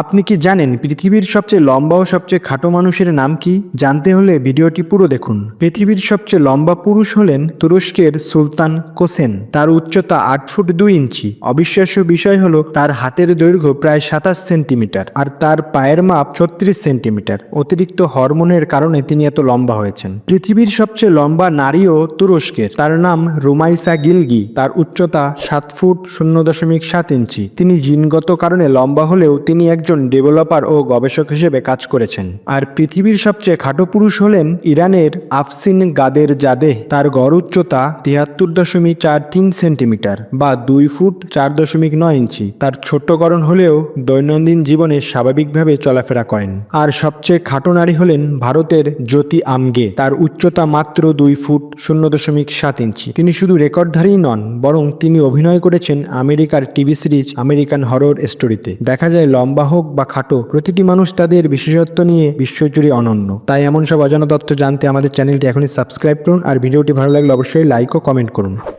আপনি কি জানেন পৃথিবীর সবচেয়ে লম্বা ও সবচেয়ে খাটো মানুষের নাম কি? জানতে হলে ভিডিওটি পুরো দেখুন। পৃথিবীর সবচেয়ে লম্বা পুরুষ হলেন তুরস্কের সুলতান কোসেন। তার উচ্চতা আট ফুট দুই ইঞ্চি। অবিশ্বাস্য বিষয় হলো তার হাতের দৈর্ঘ্য প্রায় সাতাশ সেন্টিমিটার আর তার পায়ের মাপ ছত্রিশ সেন্টিমিটার। অতিরিক্ত হরমোনের কারণে তিনি এত লম্বা হয়েছেন। পৃথিবীর সবচেয়ে লম্বা নারীও তুরস্কের। তার নাম রুমাইসা গিলগি। তার উচ্চতা সাত ফুট শূন্য দশমিক সাত ইঞ্চি। তিনি জিনগত কারণে লম্বা হলেও তিনি একজন ডেভেলপার ও গবেষক হিসেবে কাজ করেছেন। আর পৃথিবীর সবচেয়ে খাটো পুরুষ হলেন ইরানের আফসিন গাদের জাদেহ তার গড় উচ্চতা তিয়াত্তর দশমিক চার তিন সেন্টিমিটার বা দুই ফুট চার দশমিক নয় ইঞ্চি। তার ছোট্টকরণ হলেও দৈনন্দিন জীবনে স্বাভাবিকভাবে চলাফেরা করেন। আর সবচেয়ে খাটো নারী হলেন ভারতের জ্যোতি আমগে। তার উচ্চতা মাত্র দুই ফুট শূন্য দশমিক সাত ইঞ্চি। তিনি শুধু রেকর্ডধারী নন, বরং তিনি অভিনয় করেছেন আমেরিকার টিভি সিরিজ আমেরিকান হরর স্টোরিতে। দেখা যায় লম্বা হোক বা খাটো, প্রতিটি মানুষ তাদের বিশেষত্ব নিয়ে বিশ্বজুড়ে অনন্য। তাই এমন সব অজানা তথ্য জানতে আমাদের চ্যানেলটি এখনই সাবস্ক্রাইব করুন আর ভিডিওটি ভালো লাগলে অবশ্যই লাইক ও কমেন্ট করুন।